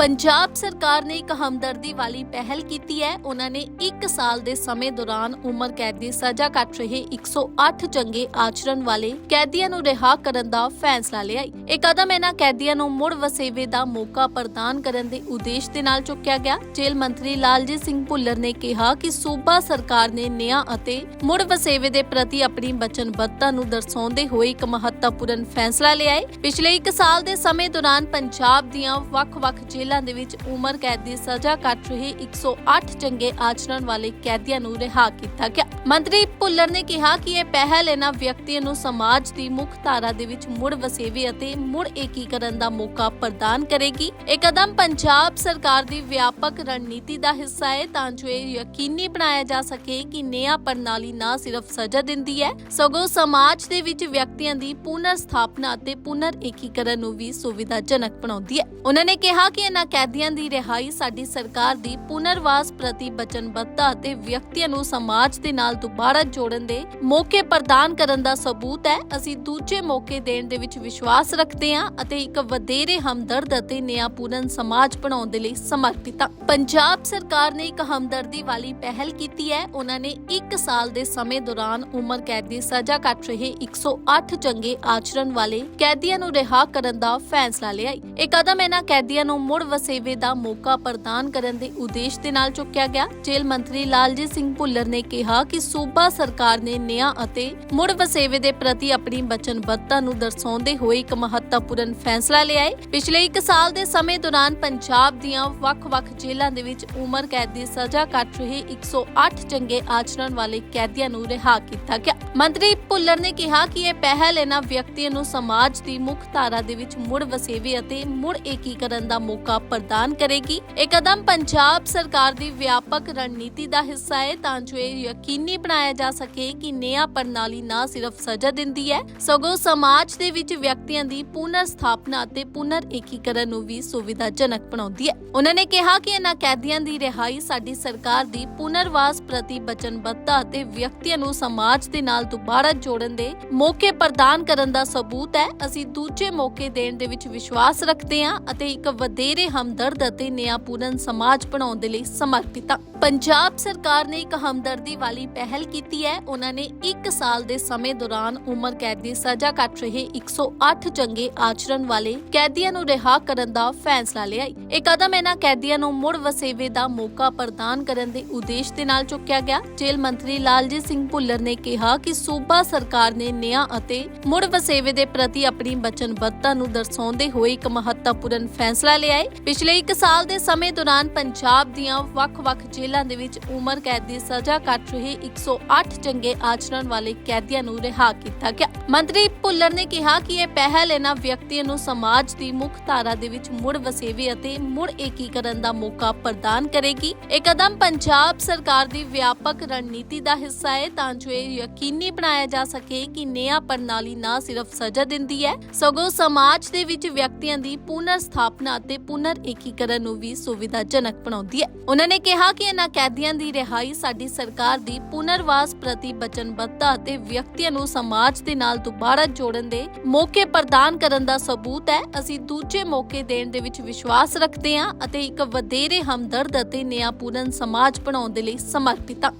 ਪੰਜਾਬ ਸਰਕਾਰ ਨੇ ਇੱਕ ਹਮਦਰਦੀ ਵਾਲੀ ਪਹਿਲ ਕੀਤੀ ਹੈ। ਉਹਨਾਂ ਨੇ 1 ਸਾਲ ਦੇ ਸਮੇਂ ਦੌਰਾਨ ਉਮਰ ਕੈਦ ਦੀ ਸਜ਼ਾ ਕੱਟ ਰਹੇ 108 ਚੰਗੇ ਆਚਰਣ ਵਾਲੇ ਕੈਦੀਆਂ ਨੂੰ ਰਿਹਾ ਕਰਨ ਦਾ ਫੈਸਲਾ ਲਿਆ। ਹੈ ਇਹ ਕਦਮ ਇਹਨਾਂ ਕੈਦੀਆਂ ਨੂੰ ਮੁੜ ਵਸੇਵੇ ਦਾ ਮੌਕਾ ਪ੍ਰਦਾਨ ਕਰਨ ਦੇ ਉਦੇਸ਼ ਦੇ ਨਾਲ ਚੁੱਕਿਆ ਗਿਆ। ਜੇਲ੍ਹ ਮੰਤਰੀ ਲਾਲਜੀਤ ਸਿੰਘ ਭੁੱਲਰ ਨੇ ਕਿਹਾ ਕਿ ਸੂਬਾ ਸਰਕਾਰ ਨੇ ਨਿਆਂ ਅਤੇ ਮੁੜ ਵਸੇਵੇ ਦੇ ਪ੍ਰਤੀ ਆਪਣੀ ਵਚਨਬੱਧਤਾ ਨੂੰ ਦਰਸਾਉਂਦੇ ਹੋਏ ਇੱਕ ਮਹੱਤਵਪੂਰਨ ਫੈਸਲਾ ਲਿਆ ਹੈ। ਪਿਛਲੇ 1 ਸਾਲ ਦੇ ਸਮੇਂ ਦੌਰਾਨ ਪੰਜਾਬ ਦੀਆਂ ਵੱਖ-ਵੱਖ ਜੇਲ੍ਹਾਂ ਦੇ ਵਿੱਚ ਉਮਰ ਕੈਦ ਦੀ ਸਜ਼ਾ ਕੱਟ ਰਹੇ 108 ਚੰਗੇ ਆਚਰਣ ਵਾਲੇ ਕੈਦੀਆਂ ਨੂੰ ਰਿਹਾ ਕੀਤਾ ਗਿਆ। ਮੰਤਰੀ ਭੁੱਲਰ ਨੇ ਕਿਹਾ ਕਿ ਇਹ ਪਹਿਲ ਇਹਨਾਂ ਵਿਅਕਤੀਆਂ ਨੂੰ ਸਮਾਜ ਦੀ ਮੁੱਖ ਧਾਰਾ ਦੇ ਵਿੱਚ ਮੁੜ ਵਸੇਵੇ ਅਤੇ ਮੁੜ ਏਕੀਕਰਨ ਦਾ ਮੌਕਾ ਪ੍ਰਦਾਨ ਕਰੇਗੀ। ਇਹ ਕਦਮ ਪੰਜਾਬ ਸਰਕਾਰ ਦੀ ਵਿਆਪਕ ਰਣਨੀਤੀ ਦਾ ਹਿੱਸਾ ਹੈ, ਤਾਂ ਜੋ ਇਹ ਯਕੀਨੀ ਬਣਾਇਆ ਜਾ ਸਕੇ ਕਿ ਨਿਆਂ ਪ੍ਰਣਾਲੀ ਨਾ ਸਿਰਫ ਸਜ਼ਾ ਦਿੰਦੀ ਹੈ, ਸਗੋਂ ਸਮਾਜ ਦੇ ਵਿੱਚ ਵਿਅਕਤੀਆਂ ਦੀ ਪੁਨਰ ਸਥਾਪਨਾ ਅਤੇ ਪੁਨਰ ਏਕੀਕਰਨ ਨੂੰ ਵੀ ਸੁਵਿਧਾਜਨਕ ਬਣਾਉਂਦੀ ਹੈ। ਉਹਨਾਂ ਨੇ ਕਿਹਾ ਕਿ ਇਹਨਾਂ ਕੈਦੀਆਂ ਦੀ ਰਿਹਾਈ ਸਾਡੀ ਸਰਕਾਰ ਦੀ ਪੁਨਰਵਾਸ ਪ੍ਰਤੀ ਵਚਨਬੱਧਤਾ ਅਤੇ ਵਿਅਕਤੀਆਂ ਨੂੰ ਸਮਾਜ ਦੇ ਨਾਲ ਦੁਬਾਰਾ ਜੋੜਨ ਦੇ ਮੌਕੇ ਪ੍ਰਦਾਨ ਕਰਨ ਦਾ ਸਬੂਤ ਹੈ। ਅਸੀਂ ਦੂਜੇ ਮੌਕੇ ਦੇਣ ਦੇ ਵਿੱਚ ਵਿਸ਼ਵਾਸ ਰੱਖਦੇ ਹਾਂ ਅਤੇ ਇੱਕ ਵਧੇਰੇ ਹਮਦਰਦ ਅਤੇ ਨਿਆਂਪੂਰਨ ਸਮਾਜ ਬਣਾਉਣ ਦੇ ਲਈ ਸਮਰਪਿਤ ਹਾਂ। ਪੰਜਾਬ ਸਰਕਾਰ ਨੇ ਇੱਕ ਹਮਦਰਦੀ ਵਾਲੀ ਪਹਿਲ ਕੀਤੀ ਹੈ। ਉਹਨਾਂ ਨੇ 1 ਸਾਲ ਦੇ ਸਮੇਂ ਦੌਰਾਨ ਉਮਰ ਕੈਦ ਦੀ ਸਜ਼ਾ ਕੱਟ ਰਹੇ 108 ਚੰਗੇ ਆਚਰਣ ਵਾਲੇ ਕੈਦੀਆਂ ਨੂੰ ਰਿਹਾ ਕਰਨ ਦਾ ਫੈਸਲਾ ਲਿਆ। ਇਹ ਕਦਮ ਇਹਨਾਂ ਕੈਦੀਆਂ ਨੂੰ ਮੁੜ ਵਸੇਵੇ ਦਾ ਮੌਕਾ ਪ੍ਰਦਾਨ ਕਰਨ ਦੇ ਉਦੇਸ਼ ਦੇ ਨਾਲ ਚੁੱਕਿਆ ਗਿਆ। ਜੇਲ੍ਹ ਮੰਤਰੀ ਲਾਲਜੀਤ ਸਿੰਘ ਭੁੱਲਰ ਨੇ ਕਿਹਾ ਕਿ ਸੂਬਾ ਸਰਕਾਰ ਨੇ ਨਿਆਂ ਅਤੇ ਮੁੜ ਵਸੇਵੇ ਦੇ ਪ੍ਰਤੀ ਆਪਣੀ ਵਚਨਬੱਧਤਾ ਨੂੰ ਦਰਸਾਉਂਦੇ ਹੋਏ ਇੱਕ ਮਹੱਤਵਪੂਰਨ ਫੈਸਲਾ ਲਿਆ ਹੈ। ਪਿਛਲੇ 1 ਸਾਲ ਦੇ ਸਮੇਂ ਦੌਰਾਨ ਪੰਜਾਬ ਦੀਆਂ ਵੱਖ-ਵੱਖ ਜੇਲ੍ਹਾਂ ਦੇ ਵਿੱਚ ਉਮਰ ਕੈਦ ਦੀ ਸਜ਼ਾ ਕੱਟ ਰਹੇ 108 ਚੰਗੇ ਆਚਰਣ ਵਾਲੇ ਕੈਦੀਆਂ ਨੂੰ ਰਿਹਾ ਕੀਤਾ ਗਿਆ। ਮੰਤਰੀ ਭੁੱਲਰ ਨੇ ਕਿਹਾ ਕਿ ਇਹ ਪਹਿਲ ਇਹਨਾਂ ਵਿਅਕਤੀਆਂ ਨੂੰ ਸਮਾਜ ਦੀ ਮੁੱਖ ਧਾਰਾ ਦੇ ਵਿੱਚ ਮੁੜ ਵਸੇਵੇ ਅਤੇ ਮੁੜ ਏਕੀਕਰਨ ਦਾ ਮੌਕਾ ਪ੍ਰਦਾਨ ਕਰੇਗੀ। ਇਹ ਕਦਮ ਪੰਜਾਬ ਸਰਕਾਰ ਦੀ ਵਿਆਪਕ ਰਣਨੀਤੀ ਦਾ ਹਿੱਸਾ ਹੈ, ਤਾਂ ਜੋ ਇਹ ਯਕੀਨੀ ਬਣਾਇਆ ਜਾ ਸਕੇ ਕਿ ਨਿਆਂ ਪ੍ਰਣਾਲੀ ਨਾ ਸਿਰਫ ਸਜ਼ਾ ਦਿੰਦੀ ਹੈ, ਸਗੋਂ ਸਮਾਜ ਦੇ ਵਿੱਚ ਵਿਅਕਤੀਆਂ ਦੀ ਪੁਨਰ ਸਥਾਪਨਾ ਅਤੇ ਪੁਨਰ ਏਕੀਕਰਨ ਨੂੰ ਵੀ ਸੁਵਿਧਾਜਨਕ ਬਣਾਉਂਦੀ ਹੈ। ਉਹਨਾਂ ਨੇ ਕਿਹਾ ਕਿ ਇਹਨਾਂ ਕੈਦੀਆਂ ਦੀ ਰਿਹਾਈ ਸਾਡੀ ਸਰਕਾਰ ਦੀ ਪੁਨਰਵਾਸ ਪ੍ਰਤੀ ਵਚਨਬੱਧਤਾ ਅਤੇ ਵਿਅਕਤੀਆਂ ਨੂੰ ਸਮਾਜ ਦੇ ਨਾਲ ਦੁਬਾਰਾ ਜੋੜਨ ਦੇ ਮੌਕੇ ਪ੍ਰਦਾਨ ਕਰਨ ਦਾ ਸਬੂਤ ਹੈ। ਅਸੀਂ ਦੂਜੇ ਮੌਕੇ ਦੇਣ ਦੇ ਵਿੱਚ ਵਿਸ਼ਵਾਸ ਰੱਖਦੇ ਹਾਂ ਅਤੇ ਇੱਕ ਵਧੇਰੇ ਹਮਦਰਦ ਅਤੇ ਨਿਆਂਪੂਰਨ ਸਮਾਜ ਬਣਾਉਣ ਦੇ ਲਈ ਸਮਰਪਿਤ ਹਾਂ। ਪੰਜਾਬ ਸਰਕਾਰ ਨੇ ਇੱਕ ਹਮਦਰਦੀ ਵਾਲੀ ਪਹਿਲ ਕੀਤੀ ਹੈ। ਉਹਨਾਂ ਨੇ 1 ਸਾਲ ਦੇ ਸਮੇਂ ਦੌਰਾਨ ਉਮਰ ਕੈਦ ਦੀ ਸਜ਼ਾ ਕੱਟ ਰਹੇ 108 ਚੰਗੇ ਆਚਰਣ ਵਾਲੇ ਕੈਦੀਆਂ ਨੂੰ ਰਿਹਾ ਕਰਨ ਦਾ ਫੈਸਲਾ ਲਿਆ। ਇਹ ਕਦਮ ਇਹਨਾਂ ਕੈਦੀਆਂ ਨੂੰ ਮੁੜ ਵਸੇਵੇ ਦਾ ਮੌਕਾ ਪ੍ਰਦਾਨ ਕਰਨ ਦੇ ਉਦੇਸ਼ ਦੇ ਨਾਲ ਚੁੱਕਿਆ ਗਿਆ। ਜੇਲ੍ਹ ਮੰਤਰੀ ਲਾਲਜੀਤ ਸਿੰਘ ਭੁੱਲਰ ਨੇ ਕਿਹਾ ਕਿ ਸੂਬਾ ਸਰਕਾਰ ਨੇ ਨਿਆਂ ਅਤੇ ਮੁੜ ਵਸੇਵੇ ਦੇ ਪ੍ਰਤੀ ਆਪਣੀ ਵਚਨਬੱਧਤਾ ਨੂੰ ਦਰਸਾਉਂਦੇ ਹੋਏ ਇੱਕ ਮਹੱਤਵਪੂਰਨ ਫੈਸਲਾ ਲਿਆ ਹੈ। ਪਿਛਲੇ 1 ਸਾਲ ਦੇ ਸਮੇਂ ਦੌਰਾਨ ਪੰਜਾਬ ਦੀਆਂ ਵੱਖ-ਵੱਖ ਜੇਲ੍ਹਾਂ ਦੇ ਵਿੱਚ ਉਮਰ ਕੈਦ ਦੀ ਸਜ਼ਾ ਕੱਟ ਰਹੇ 108 ਚੰਗੇ ਆਚਰਣ ਵਾਲੇ ਕੈਦੀਆਂ ਨੂੰ ਰਿਹਾ ਕੀਤਾ ਗਿਆ। ਮੰਤਰੀ ਭੁੱਲਰ ਨੇ ਕਿਹਾ ਕਿ ਇਹ ਪਹਿਲ ਇਹਨਾਂ ਵਿਅਕਤੀਆਂ ਨੂੰ ਸਮਾਜ ਦੀ ਮੁੱਖ ਧਾਰਾ ਦੇ ਵਿੱਚ ਮੁੜ ਵਸੇਵੇ ਅਤੇ ਮੁੜ ਏਕੀਕਰਨ ਦਾ ਮੌਕਾ ਪ੍ਰਦਾਨ ਕਰੇਗੀ। ਇਹ ਕਦਮ ਪੰਜਾਬ ਸਰਕਾਰ ਦੀ ਵਿਆਪਕ ਰਣਨੀਤੀ ਦਾ ਹਿੱਸਾ ਹੈ ਤਾਂ ਜੋ ਇਹ ਯਕੀਨੀ ਬਣਾਇਆ ਜਾ ਸਕੇ ਕਿ ਨਿਆਂ ਪ੍ਰਣਾਲੀ ਨਾ ਸਿਰਫ ਸਜ਼ਾ ਦਿੰਦੀ ਹੈ, ਸਗੋਂ ਸਮਾਜ ਦੇ ਵਿੱਚ ਵਿਅਕਤੀਆਂ ਦੀ ਪੁਨਰ ਸਥਾਪਨਾ ਅਤੇ ਪੁਨਰ ਏਕੀਕਰਨ ਨੂੰ ਵੀ ਸੁਵਿਧਾਜਨਕ ਬਣਾਉਂਦੀ ਹੈ। ਉਹਨਾਂ ਨੇ ਕਿਹਾ ਕਿ ਇਹਨਾਂ ਕੈਦੀਆਂ ਦੀ ਰਿਹਾਈ ਸਾਡੀ ਸਰਕਾਰ ਦੀ ਪੁਨਰਵਾਸ ਪ੍ਰਤੀ ਵਚਨਬੱਧਤਾ ਅਤੇ ਵਿਅਕਤੀਆਂ ਨੂੰ ਸਮਾਜ ਦੇ ਨਾਲ ਦੁਬਾਰਾ ਜੋੜਨ ਦੇ ਮੌਕੇ ਪ੍ਰਦਾਨ ਕਰਨ ਦਾ ਸਬੂਤ ਹੈ। ਅਸੀਂ ਦੂਜੇ ਮੌਕੇ ਦੇਣ ਦੇ ਵਿੱਚ ਵਿਸ਼ਵਾਸ ਰੱਖਦੇ ਹਾਂ ਅਤੇ ਇੱਕ ਵਧੇਰੇ ਹਮਦਰਦ ਅਤੇ ਨਿਆਂਪੂਰਨ ਸਮਾਜ ਬਣਾਉਣ ਦੇ ਲਈ ਸਮਰਪਿਤ ਹਾਂ।